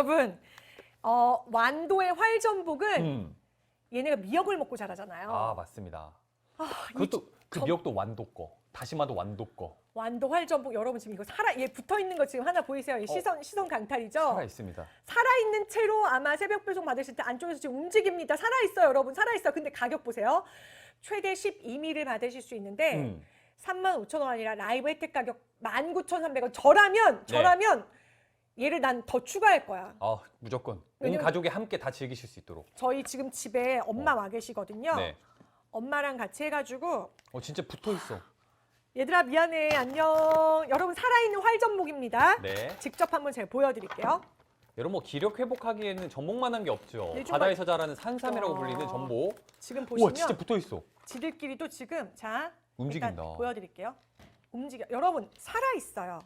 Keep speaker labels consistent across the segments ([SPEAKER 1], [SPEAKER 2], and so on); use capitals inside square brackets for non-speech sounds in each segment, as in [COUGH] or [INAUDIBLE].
[SPEAKER 1] 여러분 어, 완도의 활전복은
[SPEAKER 2] 음.
[SPEAKER 1] 얘네가 미역을 먹고 자라잖아요.
[SPEAKER 2] 아 맞습니다.
[SPEAKER 1] 아, 이
[SPEAKER 2] 그것도 그
[SPEAKER 1] 저-
[SPEAKER 2] 미역도 완도 거, 다시마도 완도 거
[SPEAKER 1] 완도 활전복 여러분 지금 이거 살아 얘 붙어 있는 거 지금 하나 보이세요? 이 시선 시선 강탈이죠.
[SPEAKER 2] 어. 살아 있습니다.
[SPEAKER 1] 살아있는 채로 아마 새벽 배송 받으실 때 안쪽에서 지금 움직입니다. 살아있어요, 여러분. 살아있어요. 근데 가격 보세요. 최대 12미를 받으실 수 있는데
[SPEAKER 2] 음.
[SPEAKER 1] 3만 5천 원 아니라 라이브 혜택 가격 19,300원. 저라면
[SPEAKER 2] 네.
[SPEAKER 1] 저라면 얘를 난 더 추가할 거야.
[SPEAKER 2] 아 무조건 온
[SPEAKER 1] 왜냐면-
[SPEAKER 2] 가족이 함께 다 즐기실 수 있도록.
[SPEAKER 1] 저희 지금 집에 엄마 와 계시거든요.
[SPEAKER 2] 네.
[SPEAKER 1] 엄마랑 같이 해가지고
[SPEAKER 2] 어 진짜 붙어 있어.
[SPEAKER 1] 얘들아 미안해 안녕. 여러분 살아있는 활전목입니다.
[SPEAKER 2] 네.
[SPEAKER 1] 직접 한번 제가 보여드릴게요.
[SPEAKER 2] 여러분 뭐 기력 회복하기에는 전복만한 게 없죠.
[SPEAKER 1] 네, 정말-
[SPEAKER 2] 바다에서 자라는 산삼이라고
[SPEAKER 1] 와.
[SPEAKER 2] 불리는 전복.
[SPEAKER 1] 지금 보시면
[SPEAKER 2] 진짜 붙어 있어.
[SPEAKER 1] 지들끼리도 지금 자
[SPEAKER 2] 움직인다.
[SPEAKER 1] 일단 보여드릴게요. 움직여. 여러분 살아 있어요.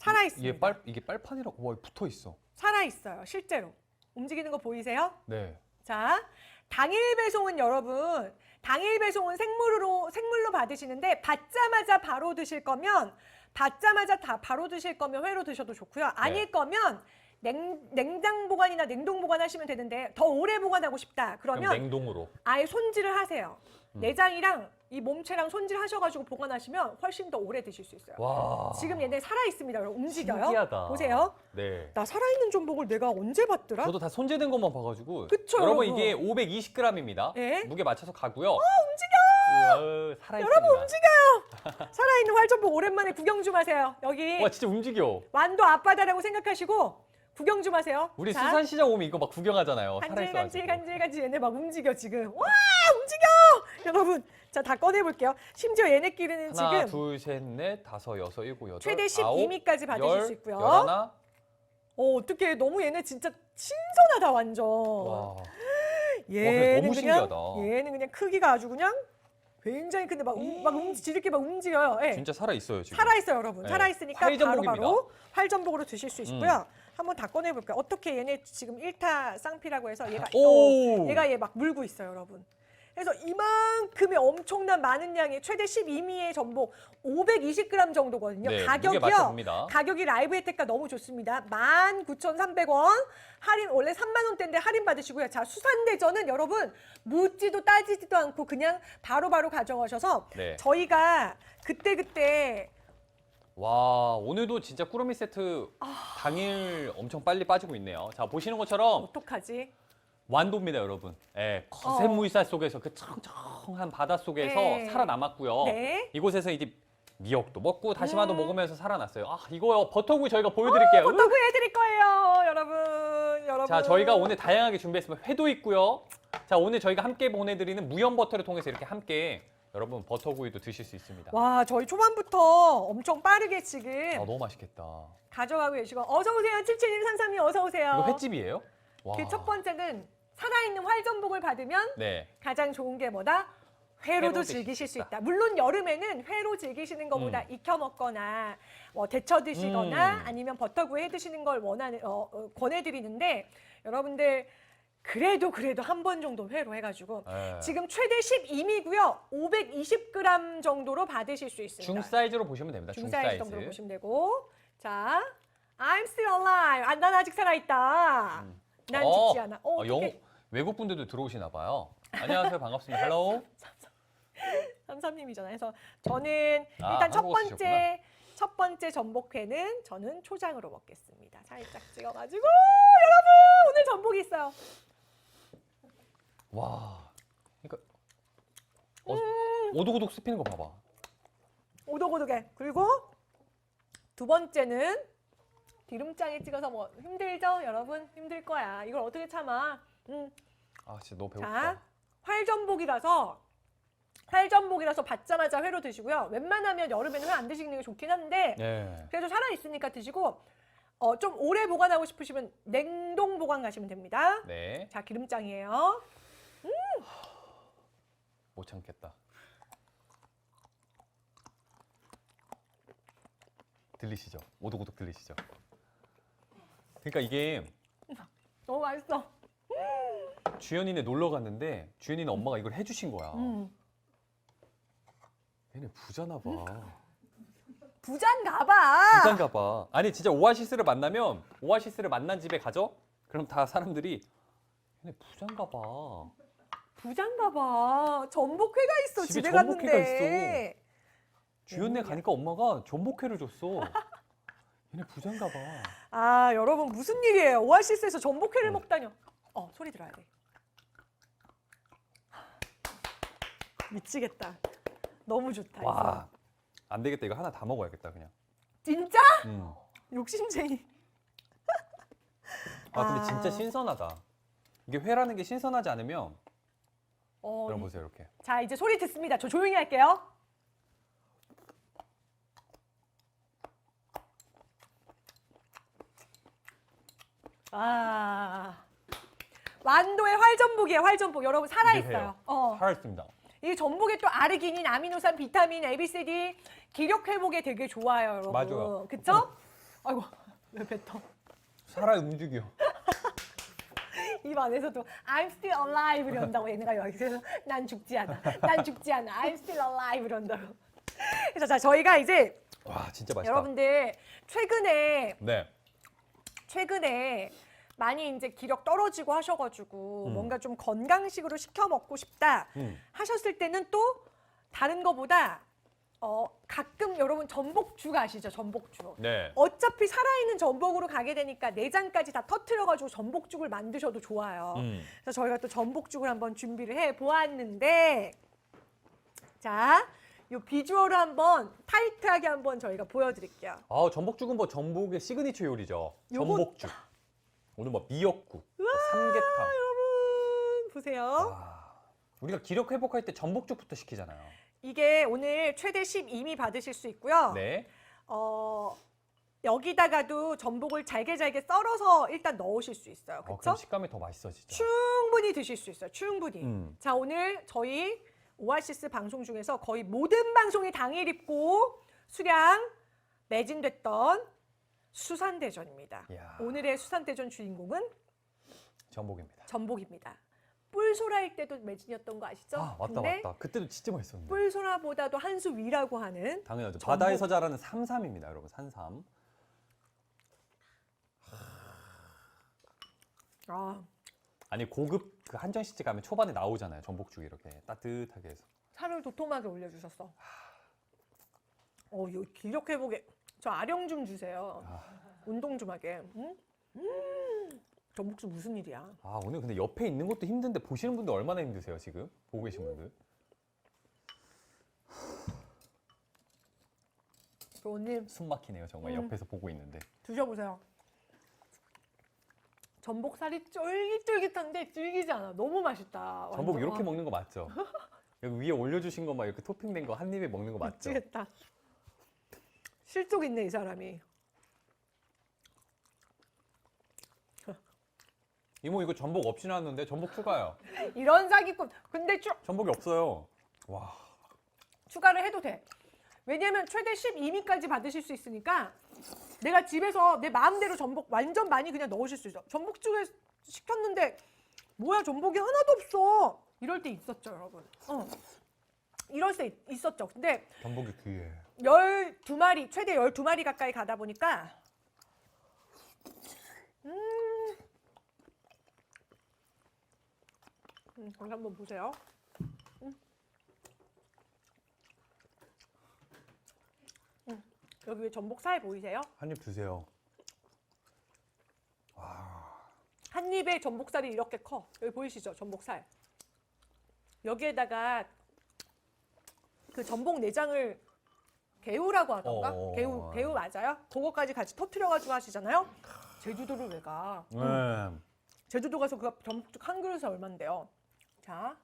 [SPEAKER 1] 살아 있습니다.
[SPEAKER 2] 이게 빨 이게 빨판이라고 와 붙어 있어.
[SPEAKER 1] 살아 있어요. 실제로 움직이는 거 보이세요?
[SPEAKER 2] 네.
[SPEAKER 1] 자 당일 배송은 여러분 당일 배송은 생물로 생물로 받으시는데 받자마자 바로 드실 거면 받자마자 다 바로 드실 거면 회로 드셔도 좋고요. 아닐
[SPEAKER 2] 네.
[SPEAKER 1] 거면 냉, 냉장 보관이나 냉동 보관하시면 되는데 더 오래 보관하고 싶다.
[SPEAKER 2] 그럼
[SPEAKER 1] 그러면
[SPEAKER 2] 냉동으로.
[SPEAKER 1] 아예 손질을 하세요.
[SPEAKER 2] 음.
[SPEAKER 1] 내장이랑 이 몸체랑 손질하셔가지고 보관하시면 훨씬 더 오래 드실 수 있어요.
[SPEAKER 2] 와.
[SPEAKER 1] 지금 얘네 살아 있습니다. 여러분 움직여요.
[SPEAKER 2] 신기하다.
[SPEAKER 1] 보세요.
[SPEAKER 2] 네.
[SPEAKER 1] 나 살아있는 전복을 내가 언제 봤더라?
[SPEAKER 2] 저도 다 손재된 것만 봐가지고.
[SPEAKER 1] 그쵸,
[SPEAKER 2] 여러분
[SPEAKER 1] 여러분.
[SPEAKER 2] 이게 520g입니다.
[SPEAKER 1] 네.
[SPEAKER 2] 무게 맞춰서 가고요. 어 움직여. 살아 있습니다.
[SPEAKER 1] 여러분 움직여요. [LAUGHS] 살아있는 활전복 오랜만에 구경 좀 하세요. 여기
[SPEAKER 2] 와 진짜 움직여.
[SPEAKER 1] 완도 앞바다라고 생각하시고 구경 좀 하세요.
[SPEAKER 2] 우리
[SPEAKER 1] 자,
[SPEAKER 2] 수산시장 오면 이거 막 구경하잖아요.
[SPEAKER 1] 간질
[SPEAKER 2] 살아있어
[SPEAKER 1] 간질
[SPEAKER 2] 가지고.
[SPEAKER 1] 간질 간질 얘네 막 움직여 지금. 와 움직여. 여러분 자 다 꺼내 볼게요. 심지어 얘네끼리는
[SPEAKER 2] 하나,
[SPEAKER 1] 지금
[SPEAKER 2] 둘, 셋, 넷, 다섯, 여섯, 일곱, 여덟,
[SPEAKER 1] 최대
[SPEAKER 2] 아홉,
[SPEAKER 1] 12미까지 받으실
[SPEAKER 2] 열,
[SPEAKER 1] 수 있고요.
[SPEAKER 2] 열하나.
[SPEAKER 1] 어 어떻게 너무 얘네 진짜 신선하다 완전.
[SPEAKER 2] 와. [GASPS]
[SPEAKER 1] 얘는
[SPEAKER 2] 너무
[SPEAKER 1] 그냥
[SPEAKER 2] 신기하다.
[SPEAKER 1] 얘는 그냥 크기가 아주 그냥 굉장히 근데 막, 움, 막 움, 지들끼리 막 움직여요. 예.
[SPEAKER 2] 진짜 살아 있어요 지금.
[SPEAKER 1] 살아 있어요, 여러분.
[SPEAKER 2] 네.
[SPEAKER 1] 살아 있으니까
[SPEAKER 2] 활전복입니다. 음.
[SPEAKER 1] 바로바로 활전복으로 드실 수 있고요. 한번 다 꺼내 볼까요? 어떻게 얘네 지금 1타 쌍피라고 해서 얘가
[SPEAKER 2] 오.
[SPEAKER 1] 어, 얘가 얘 막 물고 있어요, 여러분. 그래서 이만큼의 엄청난 많은 양의 최대 12미의 전복 520g 정도거든요.
[SPEAKER 2] 네, 무게
[SPEAKER 1] 가격이요.
[SPEAKER 2] 맞춰봅니다.
[SPEAKER 1] 가격이 라이브 혜택가 너무 좋습니다. 19,300원. 할인 원래 3만 원대인데 할인 받으시고요. 자, 수산대전은 여러분 묻지도 따지지도 않고 그냥 바로바로 가져가셔서
[SPEAKER 2] 네.
[SPEAKER 1] 저희가 그때그때
[SPEAKER 2] 와 오늘도 진짜 꾸러미 세트
[SPEAKER 1] 아.
[SPEAKER 2] 당일 엄청 빨리 빠지고 있네요. 자 보시는 것처럼
[SPEAKER 1] 어떡하지?
[SPEAKER 2] 완도입니다, 여러분. 예, 거센
[SPEAKER 1] 어.
[SPEAKER 2] 물살 속에서 그 청청한 바다 속에서
[SPEAKER 1] 네.
[SPEAKER 2] 살아남았고요.
[SPEAKER 1] 네.
[SPEAKER 2] 이곳에서 이제 미역도 먹고 다시마도
[SPEAKER 1] 음.
[SPEAKER 2] 먹으면서 살아났어요. 아 이거요 버터구이 저희가 보여드릴게요. 으.
[SPEAKER 1] 버터구 해드릴 거예요, 여러분. 여러분.
[SPEAKER 2] 자 저희가 오늘 다양하게 준비했습니다. 회도 있고요. 자 오늘 저희가 함께 보내드리는 무염 버터를 통해서 이렇게 함께 여러분 버터구이도 드실 수 있습니다.
[SPEAKER 1] 와, 저희 초반부터 엄청 빠르게 지금
[SPEAKER 2] 아 너무 맛있겠다.
[SPEAKER 1] 가져가고 계시고 어서 오세요, 7733이 어서 오세요.
[SPEAKER 2] 이거 횟집이에요? 와.
[SPEAKER 1] 그 첫 번째는 살아있는 활전복을 받으면
[SPEAKER 2] 네.
[SPEAKER 1] 가장 좋은 게 뭐다? 회로도
[SPEAKER 2] 회로 드실
[SPEAKER 1] 즐기실
[SPEAKER 2] 수
[SPEAKER 1] 수
[SPEAKER 2] 있다.
[SPEAKER 1] 있다. 물론 여름에는 회로 즐기시는 것보다
[SPEAKER 2] 음.
[SPEAKER 1] 익혀 먹거나 뭐 데쳐 드시거나
[SPEAKER 2] 음.
[SPEAKER 1] 아니면 버터구이 해 드시는 걸 원하는 어, 어, 권해 드리는데 여러분들 그래도 그래도 한 번 정도 회로 해가지고
[SPEAKER 2] 예.
[SPEAKER 1] 지금 최대 12미고요. 520g 정도로 받으실 수 있습니다.
[SPEAKER 2] 중 사이즈로 보시면 됩니다. 중,
[SPEAKER 1] 중 사이즈. 정도로 보시면 되고 자, I'm still alive. 아, 난 아직 살아있다.
[SPEAKER 2] 음.
[SPEAKER 1] 난
[SPEAKER 2] 어,
[SPEAKER 1] 죽지 않아. 어,
[SPEAKER 2] 어, 영어
[SPEAKER 1] 어떡해.
[SPEAKER 2] 외국 분들도 들어오시나 봐요. 안녕하세요, 반갑습니다. 헬로. [LAUGHS]
[SPEAKER 1] 삼삼님이잖아요. 그래서 저는
[SPEAKER 2] 아,
[SPEAKER 1] 일단 첫
[SPEAKER 2] 한국어
[SPEAKER 1] 번째 첫 번째 전복회는 저는 초장으로 먹겠습니다. 살짝 찍어가지고 여러분 오늘 전복이 있어요.
[SPEAKER 2] 와, 그러니까 어,
[SPEAKER 1] 음.
[SPEAKER 2] 오독오독 씹히는 거 봐봐.
[SPEAKER 1] 오독오독해. 그리고 두 번째는 기름장에 찍어서 뭐 힘들죠, 여러분 힘들 거야. 이걸 어떻게 참아? 음,
[SPEAKER 2] 아, 진짜 너무 배고프다.
[SPEAKER 1] 자 활전복이라서 활전복이라서 받자마자 회로 드시고요. 웬만하면 여름에는 회 안 드시는 게 좋긴 한데
[SPEAKER 2] 네.
[SPEAKER 1] 그래도 살아 있으니까 드시고 어, 좀 오래 보관하고 싶으시면 냉동 보관 가시면 됩니다.
[SPEAKER 2] 네,
[SPEAKER 1] 자 기름장이에요.
[SPEAKER 2] 못 참겠다. 들리시죠? 오독오독 들리시죠? 그러니까 이게
[SPEAKER 1] 너무 맛있어.
[SPEAKER 2] 주연이네 놀러 갔는데 주연이네 엄마가 이걸 해주신 거야.
[SPEAKER 1] 음.
[SPEAKER 2] 얘네 부자나 봐.
[SPEAKER 1] 부자인가 봐.
[SPEAKER 2] 부자인가 봐. 아니 진짜 오아시스를 만나면 오아시스를 만난 집에 가죠? 그럼 다 사람들이 얘네 부자인가 봐.
[SPEAKER 1] 부자인가 봐. 전복회가 있어
[SPEAKER 2] 집에
[SPEAKER 1] 집에,
[SPEAKER 2] 전복회가
[SPEAKER 1] 갔는데.
[SPEAKER 2] 주연네 가니까 엄마가 전복회를 줬어. 얘네 부자인가 봐.
[SPEAKER 1] 아 여러분 무슨 일이에요? 오아시스에서 전복회를
[SPEAKER 2] 음.
[SPEAKER 1] 먹다뇨. 어 소리 들어야 돼. 미치겠다. 너무 좋다.
[SPEAKER 2] 와. 안 되겠다. 이거 하나 다 먹어야겠다 그냥.
[SPEAKER 1] 진짜
[SPEAKER 2] 음.
[SPEAKER 1] 욕심쟁이.
[SPEAKER 2] 아 근데
[SPEAKER 1] 아.
[SPEAKER 2] 진짜 신선하다. 이게 회라는 게 신선하지 않으면
[SPEAKER 1] 어,
[SPEAKER 2] 여러분 보세요 이렇게.
[SPEAKER 1] 자 이제 소리 듣습니다. 저 조용히 할게요. 아 완도의 활전복이에요. 활전복 여러분 살아
[SPEAKER 2] 이게 회요.
[SPEAKER 1] 있어요. 어.
[SPEAKER 2] 살아있습니다.
[SPEAKER 1] 이 전복에 또 아르기닌, 아미노산, 비타민, A, B, C, D 기력 회복에 되게 좋아요, 여러분.
[SPEAKER 2] 맞아요.
[SPEAKER 1] 그쵸? 아이고 왜 뱉어?
[SPEAKER 2] 살아 움직여.
[SPEAKER 1] 입 안에서도 I'm still alive 이런다고 얘네가 여기서 난 죽지 않아. 난 죽지 않아. I'm still alive 이런다고. 그래서 자 저희가 이제
[SPEAKER 2] 와 진짜 맛있다.
[SPEAKER 1] 여러분들 최근에
[SPEAKER 2] 네.
[SPEAKER 1] 최근에 많이 이제 기력 떨어지고 하셔가지고
[SPEAKER 2] 음.
[SPEAKER 1] 뭔가 좀 건강식으로 시켜 먹고 싶다
[SPEAKER 2] 음.
[SPEAKER 1] 하셨을 때는 또 다른 거보다 어 가끔 여러분 전복죽 아시죠? 전복죽.
[SPEAKER 2] 네.
[SPEAKER 1] 어차피 살아있는 전복으로 가게 되니까 내장까지 다 터트려가지고 전복죽을 만드셔도 좋아요.
[SPEAKER 2] 음.
[SPEAKER 1] 그래서 저희가 또 전복죽을 한번 준비를 해 보았는데 자, 요 비주얼을 한번 타이트하게 한번 저희가 보여드릴게요.
[SPEAKER 2] 아 전복죽은 뭐 전복의 시그니처 요리죠.
[SPEAKER 1] 요거-
[SPEAKER 2] 전복죽. 오늘 뭐 미역국, 뭐 삼계탕.
[SPEAKER 1] 여러분 보세요.
[SPEAKER 2] 아, 우리가 기력 회복할 때 전복죽부터 시키잖아요.
[SPEAKER 1] 이게 오늘 최대 12미 받으실 수 있고요.
[SPEAKER 2] 네.
[SPEAKER 1] 어, 여기다가도 전복을 잘게 잘게 썰어서 일단 넣으실 수 있어요.
[SPEAKER 2] 어,
[SPEAKER 1] 그렇죠?
[SPEAKER 2] 그럼 식감이 더 맛있어지죠.
[SPEAKER 1] 충분히 드실 수 있어요. 충분히.
[SPEAKER 2] 음.
[SPEAKER 1] 자, 오늘 저희 오아시스 방송 중에서 거의 모든 방송이 당일 입고 수량 매진됐던 수산대전입니다.
[SPEAKER 2] 이야.
[SPEAKER 1] 오늘의 수산대전 주인공은
[SPEAKER 2] 전복입니다.
[SPEAKER 1] 전복입니다. 뿔소라일 때도 매진이었던 거 아시죠?
[SPEAKER 2] 아 맞다
[SPEAKER 1] 근데
[SPEAKER 2] 맞다. 그때도 진짜 맛있었는데.
[SPEAKER 1] 뿔소라보다도 한 수 위라고 하는
[SPEAKER 2] 당연하죠.
[SPEAKER 1] 전복.
[SPEAKER 2] 바다에서 자라는 삼삼입니다, 여러분. 산삼.
[SPEAKER 1] 아,
[SPEAKER 2] 아니 고급 그 한정식집 가면 초반에 나오잖아요. 전복죽 이렇게 따뜻하게 해서.
[SPEAKER 1] 살을 도톰하게 올려주셨어. 어, 이 기력 회복에 저 아령 좀 주세요.
[SPEAKER 2] 아.
[SPEAKER 1] 운동 좀 하게. 응? 음, 전복죽 무슨 일이야?
[SPEAKER 2] 아 오늘 근데 옆에 있는 것도 힘든데 보시는 분들 얼마나 힘드세요 지금 보고 계신 분들.
[SPEAKER 1] 조님
[SPEAKER 2] 숨 막히네요 정말
[SPEAKER 1] 음.
[SPEAKER 2] 옆에서 보고 있는데.
[SPEAKER 1] 드셔보세요. 전복살이 쫄깃쫄깃한데 질기지 않아. 너무 맛있다.
[SPEAKER 2] 전복
[SPEAKER 1] 완전.
[SPEAKER 2] 이렇게
[SPEAKER 1] 와,
[SPEAKER 2] 먹는 거 맞죠? [LAUGHS] 여기 위에 올려주신 거 막 이렇게 토핑된 거 한 입에 먹는 거 맞죠?
[SPEAKER 1] 미치겠다. 실속 있네 이 사람이.
[SPEAKER 2] 이모 이거 전복 없이 나왔는데 전복 추가요. [LAUGHS]
[SPEAKER 1] 이런 사기꾼. 근데 추,
[SPEAKER 2] 전복이 없어요. 와.
[SPEAKER 1] 추가를 해도 돼. 왜냐면 최대 12미까지 받으실 수 있으니까 내가 집에서 내 마음대로 전복 완전 많이 그냥 넣으실 수 있어. 전복죽에 시켰는데 뭐야 전복이 하나도 없어. 이럴 때 있었죠 여러분. 어. 이럴 때 있- 있었죠. 근데
[SPEAKER 2] 전복이 귀해.
[SPEAKER 1] 12마리, 최대 12마리 가까이 가다 보니까 음. 음, 거기 한번 보세요. 음. 음, 여기 왜 전복 살 보이세요?
[SPEAKER 2] 한 입 드세요.
[SPEAKER 1] 한 입에 전복살이 이렇게 커. 여기 보이시죠? 전복살. 여기에다가 그 전복 내장을 개우라고 하던가?
[SPEAKER 2] 어.
[SPEAKER 1] 개우, 개우 맞아요? 그거까지 같이 터트려가지고 하시잖아요? 제주도를 왜 가?
[SPEAKER 2] 네.
[SPEAKER 1] 제주도 가서 그 전복죽 한 그릇에 얼만데요? 자,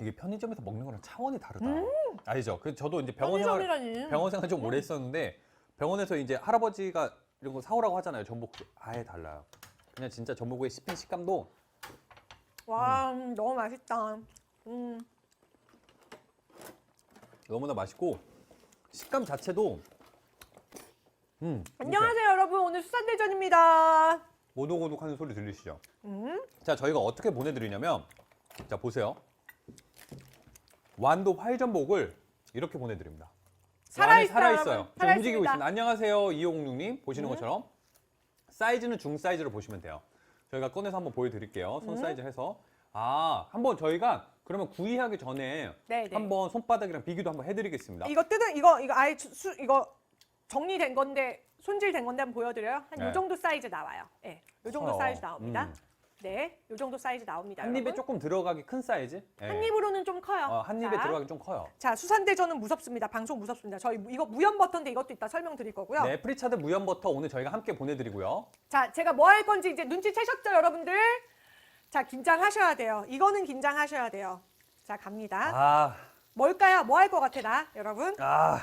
[SPEAKER 2] 이게 편의점에서 먹는 거랑 차원이 다르다. 알죠? 그 저도 이제 병원 생활
[SPEAKER 1] 음. 편의점이라니.
[SPEAKER 2] 병원 생활 좀 오래 했었는데 병원에서 이제 할아버지가 이런 거 사오라고 하잖아요. 전복 아예 달라요. 그냥 진짜 전복의 씹힌 식감도
[SPEAKER 1] 와, 음, 너무 맛있다. 음,
[SPEAKER 2] 너무나 맛있고 식감 자체도 음
[SPEAKER 1] 안녕하세요, 여러분. 오늘 수산대전입니다.
[SPEAKER 2] 오독오독하는 소리 들리시죠?
[SPEAKER 1] 음,
[SPEAKER 2] 자 저희가 어떻게 보내드리냐면 자 보세요 완도 활전복을 이렇게 보내드립니다
[SPEAKER 1] 살아있어요,
[SPEAKER 2] 살아 있어요.
[SPEAKER 1] 여러분.
[SPEAKER 2] 지금
[SPEAKER 1] 살아있습니다.
[SPEAKER 2] 움직이고 있습니다. 안녕하세요, 2506님 보시는
[SPEAKER 1] 음.
[SPEAKER 2] 것처럼 사이즈는 중 사이즈로 보시면 돼요. 저희가 꺼내서 한번 보여드릴게요. 손
[SPEAKER 1] 음.
[SPEAKER 2] 사이즈 해서 아 한번 저희가 그러면 구이하기 전에
[SPEAKER 1] 네, 네.
[SPEAKER 2] 한번 손바닥이랑 비교도 한번 해드리겠습니다.
[SPEAKER 1] 이거 뜯은 이거 이거 아예 수, 수- 이거 정리된 건데 손질된 건데 한번 보여드려요. 한요
[SPEAKER 2] 네.
[SPEAKER 1] 정도 사이즈 나와요. 예, 요 정도
[SPEAKER 2] 커요.
[SPEAKER 1] 사이즈 나옵니다.
[SPEAKER 2] 음.
[SPEAKER 1] 네, 요 정도 사이즈 나옵니다.
[SPEAKER 2] 한 입에
[SPEAKER 1] 여러분.
[SPEAKER 2] 조금 들어가기 큰 사이즈? 네.
[SPEAKER 1] 한 입으로는 좀 커요.
[SPEAKER 2] 어, 한 입에
[SPEAKER 1] 자,
[SPEAKER 2] 들어가기 좀 커요.
[SPEAKER 1] 자, 수산대전은 무섭습니다. 방송 무섭습니다. 저희 이거 무염 버터인데 이것도 이따 설명드릴 거고요.
[SPEAKER 2] 네, 프리차드 무염 버터 오늘 저희가 함께 보내드리고요.
[SPEAKER 1] 자, 제가 뭐 할 건지 이제 눈치채셨죠, 여러분들? 자, 긴장하셔야 돼요. 이거는 긴장하셔야 돼요. 자, 갑니다.
[SPEAKER 2] 아,
[SPEAKER 1] 뭘까요? 뭐 할 것 같아, 나, 여러분?
[SPEAKER 2] 아,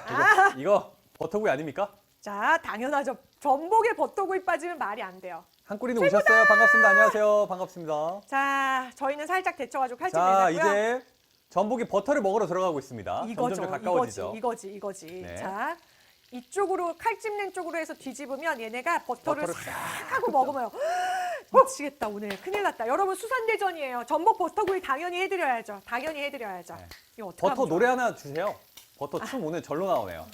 [SPEAKER 2] 이거, 이거 버터구이 아닙니까?
[SPEAKER 1] 자, 당연하죠. 전복에 버터구이 빠지면 말이 안 돼요.
[SPEAKER 2] 한꾸리님 오셨어요. 반갑습니다. 안녕하세요. 반갑습니다.
[SPEAKER 1] 자, 저희는 살짝 데쳐가지고 칼집
[SPEAKER 2] 자,
[SPEAKER 1] 내자고요.
[SPEAKER 2] 이제 전복이 버터를 먹으러 들어가고 있습니다.
[SPEAKER 1] 이거죠,
[SPEAKER 2] 점점 좀 가까워지죠.
[SPEAKER 1] 이거지, 이거지, 이거지.
[SPEAKER 2] 네.
[SPEAKER 1] 자, 이쪽으로 칼집낸 쪽으로 해서 뒤집으면 얘네가 버터를
[SPEAKER 2] 버터를
[SPEAKER 1] 싹 하고 먹으면 미치겠다 오늘 큰일 났다. 여러분 수산대전이에요. 전복 버터구이 당연히 해드려야죠. 당연히 해드려야죠.
[SPEAKER 2] 네.
[SPEAKER 1] 이거 어떻게
[SPEAKER 2] 버터 노래 하나 주세요. 버터 춤 오늘 절로 나오네요.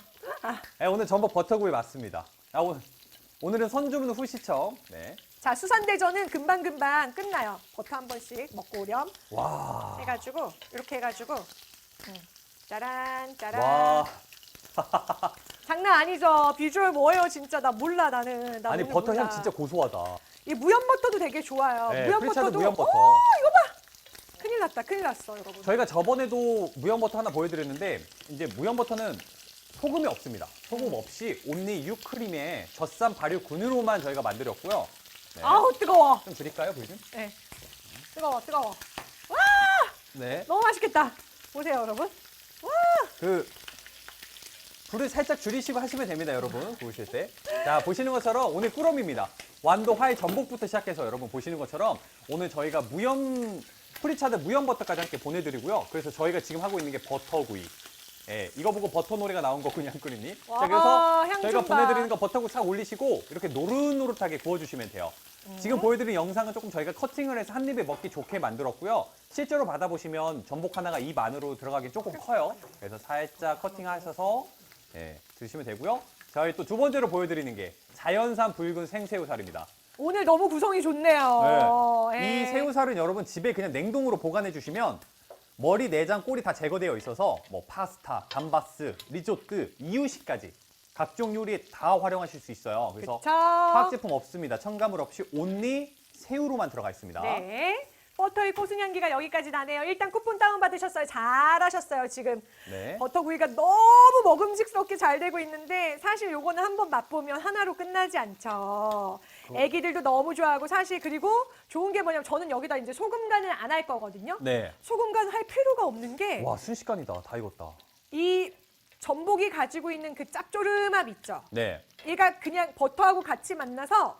[SPEAKER 2] 네, 오늘 전복 버터구이 맞습니다. 아, 오늘, 오늘은 선주문 후시청. 네.
[SPEAKER 1] 자 수산대전은 금방 금방 끝나요. 버터 한 번씩 먹고 오렴
[SPEAKER 2] 와.
[SPEAKER 1] 해가지고 이렇게 해가지고 음. 짜란 짜란.
[SPEAKER 2] 와. [LAUGHS]
[SPEAKER 1] 장난 아니죠. 비주얼 뭐예요 진짜 나 몰라 나는. 나
[SPEAKER 2] 아니
[SPEAKER 1] 오늘
[SPEAKER 2] 버터
[SPEAKER 1] 몰라.
[SPEAKER 2] 향 진짜 고소하다.
[SPEAKER 1] 이 무염 버터도 되게 좋아요.
[SPEAKER 2] 네,
[SPEAKER 1] 무염
[SPEAKER 2] 프리차드
[SPEAKER 1] 버터도
[SPEAKER 2] 무염 버터.
[SPEAKER 1] 오, 이거 봐. 큰일 났다. 큰일 났어, 여러분.
[SPEAKER 2] 저희가 저번에도 무염 버터 하나 보여드렸는데 이제 무염 버터는 소금이 없습니다. 소금 없이 온리 유크림에 젖산 발효군으로만 저희가 만들었고요. 네.
[SPEAKER 1] 아우 뜨거워.
[SPEAKER 2] 좀 드릴까요, 보이님?
[SPEAKER 1] 네. 뜨거워, 뜨거워.
[SPEAKER 2] 네.
[SPEAKER 1] 너무 맛있겠다. 보세요, 여러분.
[SPEAKER 2] 그 불을 살짝 줄이시고 하시면 됩니다, 여러분. 구우실 때. 자, 보시는 것처럼 오늘 꾸러미입니다. 완도 화이 전복부터 시작해서 여러분 보시는 것처럼 오늘 저희가 무염 프리차드 무염 버터까지 함께 보내드리고요. 그래서 저희가 지금 하고 있는 게 버터구이. 예, 이거 보고 버터 노래가 나온 거군요, 한꾸리님.
[SPEAKER 1] 와,
[SPEAKER 2] 자, 그래서
[SPEAKER 1] 향
[SPEAKER 2] 저희가
[SPEAKER 1] 좀 봐.
[SPEAKER 2] 보내드리는 거 버터구 싹 올리시고 이렇게 노릇노릇하게 구워주시면 돼요.
[SPEAKER 1] 음.
[SPEAKER 2] 지금 보여드린 영상은 조금 저희가 커팅을 해서 한 입에 먹기 좋게 만들었고요. 실제로 받아보시면 전복 하나가 입 안으로 들어가기 조금 커요. 그래서 살짝 커팅하셔서 예, 드시면 되고요. 저희 또 두 번째로 보여드리는 게 자연산 붉은 생새우살입니다.
[SPEAKER 1] 오늘 너무 구성이 좋네요.
[SPEAKER 2] 네.
[SPEAKER 1] 예.
[SPEAKER 2] 이 새우살은 여러분 집에 그냥 냉동으로 보관해 주시면 머리, 내장, 꼬리 다 제거되어 있어서 뭐 파스타, 감바스, 리조트, 이유식까지 각종 요리에 다 활용하실 수 있어요. 그래서
[SPEAKER 1] 그쵸?
[SPEAKER 2] 화학 제품 없습니다. 첨가물 없이 온리 새우로만 들어가 있습니다.
[SPEAKER 1] 네. 버터의 고순 향기가 여기까지 나네요. 일단 쿠폰 다운 받으셨어요. 잘하셨어요. 지금
[SPEAKER 2] 네.
[SPEAKER 1] 버터 구이가 너무 먹음직스럽게 잘 되고 있는데 사실 요거는 한번 맛보면 하나로 끝나지 않죠. 애기들도 너무 좋아하고 사실 그리고 좋은 게 뭐냐면 저는 여기다 이제 소금 간을 안 할 거거든요.
[SPEAKER 2] 네.
[SPEAKER 1] 소금 간할 필요가 없는 게
[SPEAKER 2] 와 순식간이다. 다 익었다.
[SPEAKER 1] 이 전복이 가지고 있는 그 짭조름함 있죠.
[SPEAKER 2] 네.
[SPEAKER 1] 얘가 그냥 버터하고 같이 만나서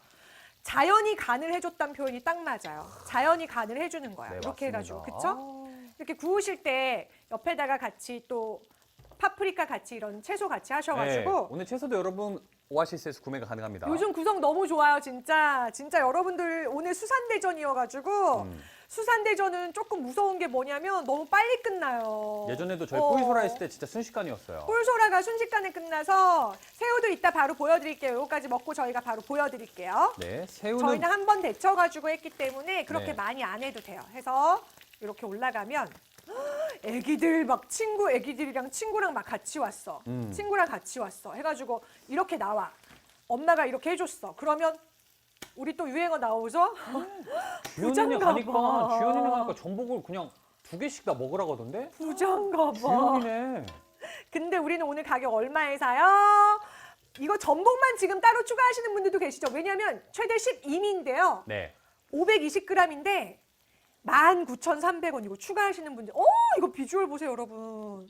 [SPEAKER 1] 자연이 간을 해줬다는 표현이 딱 맞아요. 자연이 간을 해주는 거야.
[SPEAKER 2] 네,
[SPEAKER 1] 이렇게
[SPEAKER 2] 맞습니다.
[SPEAKER 1] 해가지고 그쵸? 이렇게 구우실 때 옆에다가 같이 또 파프리카 같이 이런 채소 같이
[SPEAKER 2] 네.
[SPEAKER 1] 하셔가지고
[SPEAKER 2] 오늘 채소도 여러분 오아시스에서 구매가 가능합니다.
[SPEAKER 1] 요즘 구성 너무 좋아요 진짜 진짜 여러분들 오늘 수산대전이어가지고
[SPEAKER 2] 음.
[SPEAKER 1] 수산대전은 조금 무서운 게 뭐냐면 너무 빨리 끝나요.
[SPEAKER 2] 예전에도 저희
[SPEAKER 1] 어.
[SPEAKER 2] 꼬이소라 했을 때 진짜 순식간이었어요.
[SPEAKER 1] 꿀소라가 순식간에 끝나서 새우도 이따 바로 보여드릴게요. 요거까지 먹고 저희가 바로 보여드릴게요.
[SPEAKER 2] 네. 새우는
[SPEAKER 1] 저희는 한 번 데쳐가지고 했기 때문에 그렇게
[SPEAKER 2] 네.
[SPEAKER 1] 많이 안 해도 돼요. 해서 이렇게 올라가면 애기들 막 친구 애기들이랑 친구랑 막 같이 왔어.
[SPEAKER 2] 음.
[SPEAKER 1] 친구랑 같이 왔어. 해가지고 이렇게 나와. 엄마가 이렇게 해줬어. 그러면 우리 또 유행어 나오죠? [LAUGHS]
[SPEAKER 2] 주연이네
[SPEAKER 1] 부장가 봐.
[SPEAKER 2] 주연이네 가니까 전복을 그냥 두 개씩 다 먹으라고 하던데?
[SPEAKER 1] 부장가 봐.
[SPEAKER 2] 주연이네.
[SPEAKER 1] 근데 우리는 오늘 가격 얼마에 사요? 이거 전복만 지금 따로 추가하시는 분들도 계시죠? 왜냐면 최대 12미인데요.
[SPEAKER 2] 네.
[SPEAKER 1] 520g인데 19,300원이고 추가하시는 분들 어 이거 비주얼 보세요 여러분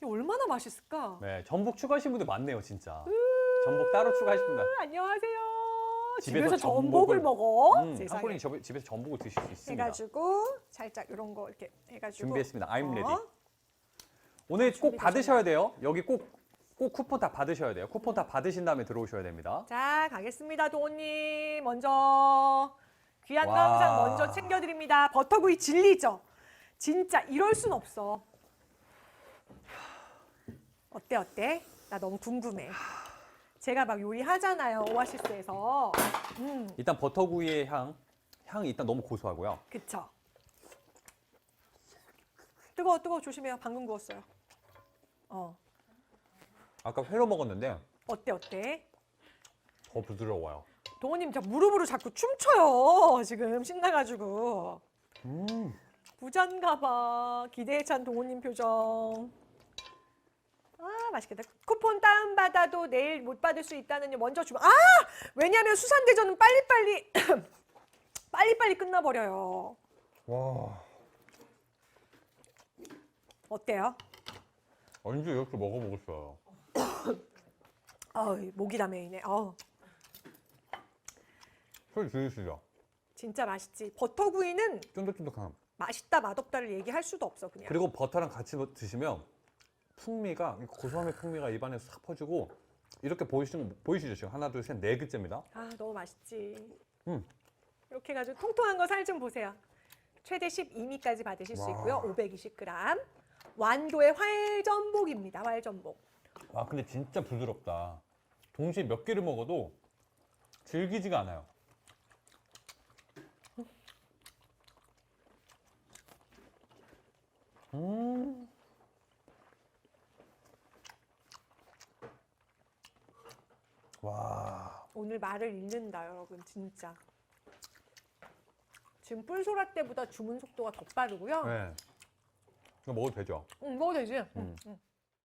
[SPEAKER 1] 이거 얼마나 맛있을까
[SPEAKER 2] 네. 전복 추가하신 분들 많네요, 진짜. 전복 따로 추가하신 분들.
[SPEAKER 1] 안녕하세요
[SPEAKER 2] 집에서
[SPEAKER 1] 집에서, 전복을,
[SPEAKER 2] 전복을-
[SPEAKER 1] 먹어
[SPEAKER 2] 음,
[SPEAKER 1] 세상에
[SPEAKER 2] 한꺼리 집에서 전복을 드실 수 있습니다.
[SPEAKER 1] 해가지고 살짝 이런 거 이렇게 해가지고
[SPEAKER 2] 준비했습니다. I'm
[SPEAKER 1] 어,
[SPEAKER 2] ready. 오늘 꼭? 받으셔야 돼요. 여기 꼭, 꼭 쿠폰 다 받으셔야 돼요. 쿠폰 다 받으신 다음에 들어오셔야 됩니다.
[SPEAKER 1] 자 가겠습니다 도원님 먼저 귀한 거
[SPEAKER 2] 와.
[SPEAKER 1] 항상 먼저 챙겨드립니다 버터구이 진리죠 진짜 이럴 순 없어 어때 어때 나 너무 궁금해. 제가 막 요리하잖아요 오아시스에서. 음,
[SPEAKER 2] 일단 버터구이의 향, 향이 일단 너무 고소하고요.
[SPEAKER 1] 그쵸. 뜨거워 뜨거워 조심해요. 방금 구웠어요. 어,
[SPEAKER 2] 아까 회로 먹었는데
[SPEAKER 1] 어때 어때?
[SPEAKER 2] 더 부드러워요.
[SPEAKER 1] 동호님 저 무릎으로 자꾸 춤춰요. 지금 신나가지고.
[SPEAKER 2] 음,
[SPEAKER 1] 부잔가봐. 기대에 찬 동호님 표정. 아 맛있겠다. 쿠폰 다운 받아도 내일 못 받을 수 있다는 먼저 주문. 아 왜냐하면 수산대전은 빨리빨리 [CLEARS THROAT] 빨리빨리 끝나버려요.
[SPEAKER 2] 와,
[SPEAKER 1] 어때요?
[SPEAKER 2] 언제 이렇게 먹어보겠어요.
[SPEAKER 1] 아 목이다 메이네. 어
[SPEAKER 2] 소리 들으시죠?
[SPEAKER 1] 진짜 맛있지. 버터구이는
[SPEAKER 2] 쫀득쫀득함.
[SPEAKER 1] 맛있다 맛없다를 얘기할 수도 없어 그냥.
[SPEAKER 2] 그리고 버터랑 같이 넣- 드시면 풍미가 고소함의 풍미가 입안에서 싹 퍼지고 이렇게 보이시는 거 보이시죠? 지금 하나, 둘, 셋, 네 개째입니다.
[SPEAKER 1] 아 너무 맛있지.
[SPEAKER 2] 음.
[SPEAKER 1] 이렇게 해가지고 통통한 거 살 좀 보세요. 최대 12미까지 받으실 수
[SPEAKER 2] 와.
[SPEAKER 1] 있고요. 520g. 완도의 활전복입니다. 활전복.
[SPEAKER 2] 와, 근데 진짜 부드럽다. 동시에 몇 개를 먹어도 질기지가 않아요. 음. 와.
[SPEAKER 1] 오늘 말을 잃는다 여러분 진짜. 지금 뿔소라 때보다 주문 속도가 더 빠르고요.
[SPEAKER 2] 네. 이거 먹어도 되죠?
[SPEAKER 1] 응, 먹어도 되지? 응,
[SPEAKER 2] 음.
[SPEAKER 1] 응.